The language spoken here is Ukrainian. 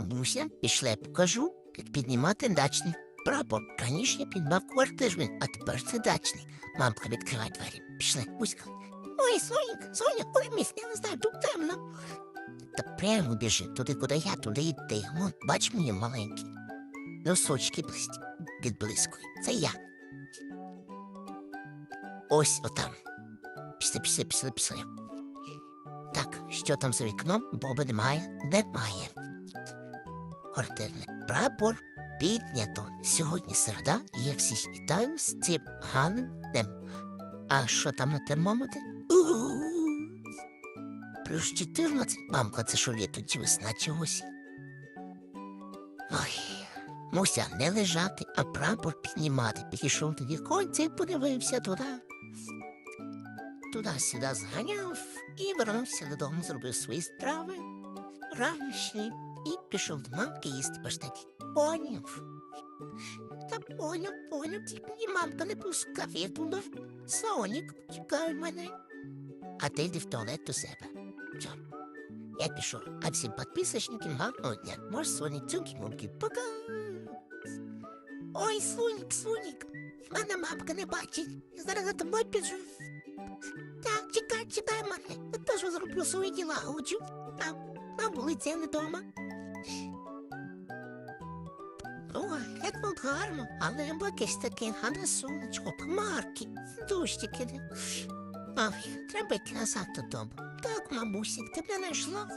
Муся, пішли, покажу, як піднімати дачний прапор. Раніше я піднімав квартирний, а тепер це дачний. Мамка відкриває двері. Пішли, Муська. Ой, Соня, Соня, ой, міс, я не знаю, тут темно. Та прямо біжи, туди, куди я, туди йди. Вон, бач мені маленький. Носочки блистять, відблискують. Це я. Ось отам. Пішли, пішли, пішли, пішли. Так, що там за вікном? Боби немає? Немає. Квартирний прапор піднято. Сьогодні середа, і я всіх вітаю з цим гарним днем. А що там на термометрі? Плюс 14. Мамка, це що літо чи весна чи? Ой, Муся не лежати, а прапор піднімати. Підійшов до віконця і подивився туди. Туди-сюди зганяв і вернувся додому, зробив свої страви ранішні і пішов до мамки їсти паштет. Поняв. Та поняв, поняв, тільки мені мамка не пускав, я туди. Сонік, чекай мене. А ти йди в туалет до себе. Все. Я пішов. А всім підписочникам гарного дня. Може, Сонік, цюнки, мумки, пока. Ой, Сонік, Сонік, мене мамка не бачить. Я зараз за тобою біжу. Так, чекай, чекай мене. Я теж зроблю свої діла, хочу. Там, на вулиці я не дома. Ой, як тут гарно, але якесь таке гарне сонечко, хмарки, дощик іде. Ой, треба йти назад додому. Так, мамусік, ти мене знайшла?